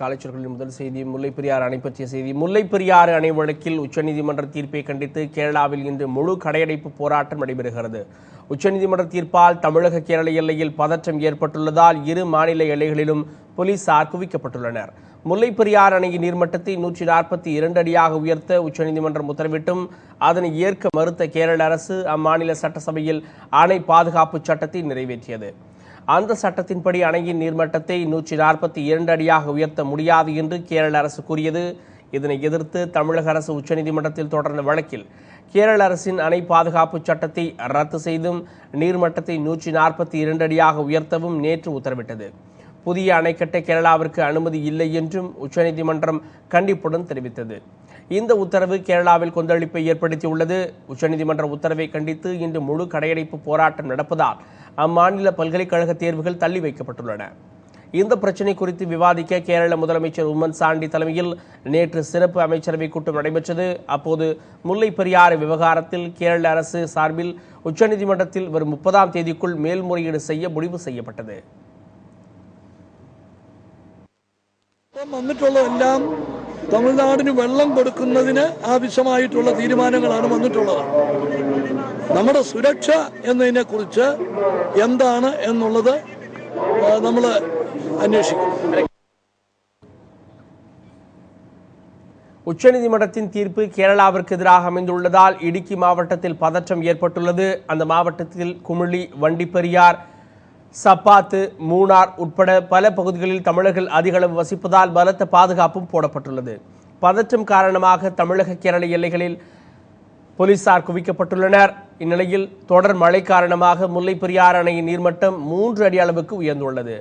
காலைச்சொற்களின் முதல் செய்தி முல்லைப்பெரியாறு அணை பற்றிய செய்தி. முல்லைப்பெரியாறு அணை வழக்கில் உச்சநீதிமன்ற தீர்ப்பை கண்டித்து கேரளாவில் இன்று முழு கடையடைப்பு போராட்டம் நடைபெறுகிறது. உச்சநீதிமன்ற தீர்ப்பால் தமிழக கேரள எல்லையில் பதற்றம் ஏற்பட்டுள்ளதால் இரு மாநில எல்லைகளிலும் போலீசார் குவிக்கப்பட்டுள்ளனர். முல்லைப்பெரியாறு அணையின் நீர்மட்டத்தை நூற்றி நாற்பத்தி இரண்டு அடியாக உயர்த்த உச்சநீதிமன்றம் உத்தரவிட்டும். அதனை ஏற்க மறுத்த கேரள அரசு அம்மாநில சட்டசபையில் அணை பாதுகாப்பு சட்டத்தை நிறைவேற்றியது. அந்த சட்டத்தின்படி அணையின் நீர்மட்டத்தை நூற்றி நாற்பத்தி இரண்டு அடியாக உயர்த்த முடியாது என்று கேரள அரசு கூறியது. இதனை எதிர்த்து தமிழக அரசு உச்சநீதிமன்றத்தில் தொடர்ந்த வழக்கில் கேரள அரசின் அணை பாதுகாப்பு சட்டத்தை ரத்து செய்தும் நீர்மட்டத்தை நூற்றி நாற்பத்தி இரண்டு அடியாக உயர்த்தவும் நேற்று உத்தரவிட்டது. புதிய அணை கட்ட கேரளாவிற்கு அனுமதி இல்லை என்றும் உச்சநீதிமன்றம் கண்டிப்புடன் தெரிவித்தது. இந்த உத்தரவு கேரளாவில் கொந்தளிப்பை ஏற்படுத்தியுள்ளது. உச்சநீதிமன்ற உத்தரவை கண்டித்து இன்று முழு கடையடைப்பு போராட்டம் நடப்பதால் அம்மாநில பல்கலைக்கழக தேர்வுகள் தள்ளி வைக்கப்பட்டுள்ளன இந்த பிரச்சினை குறித்து விவாதிக்க கேரள முதலமைச்சர் உம்மன் சாண்டி தலைமையில் நேற்று சிறப்பு அமைச்சரவை கூட்டம் நடைபெற்றது அப்போது முல்லை பெரியாறு விவகாரத்தில் கேரள அரசு சார்பில் உச்சநீதிமன்றத்தில் வரும் முப்பதாம் தேதிக்குள் மேல்முறையீடு செய்ய முடிவு செய்யப்பட்டது ഇപ്പം വന്നിട്ടുള്ളതെല്ലാം തമിഴ്നാടിന് വെള്ളം കൊടുക്കുന്നതിന് ആവശ്യമായിട്ടുള്ള തീരുമാനങ്ങളാണ് വന്നിട്ടുള്ളത് നമ്മുടെ സുരക്ഷ എന്നതിനെ കുറിച്ച് എന്താണ് എന്നുള്ളത് നമ്മൾ അന്വേഷിക്കും உச்சநீதிமன்றத்தின் தீர்ப்பு கேரளாவிற்கு எதிராக அமைந்துள்ளதால் இடுக்கி மாவட்டத்தில் பதற்றம் ஏற்பட்டுள்ளது அந்த மாவட்டத்தில் குமிழி வண்டிப்பெரியார் சப்பாத்து மூணார் உட்பட பல பகுதிகளில் தமிழர்கள் அதிக அளவு வசிப்பதால் பலத்த பாதுகாப்பும் போடப்பட்டுள்ளது. பதற்றம் காரணமாக தமிழக கேரள எல்லைகளில் போலீசார் குவிக்கப்பட்டுள்ளனர். இந்நிலையில் தொடர் மழை காரணமாக முல்லை பெரியாறு அணையின் நீர்மட்டம் மூன்று அடி அளவுக்கு உயர்ந்துள்ளது.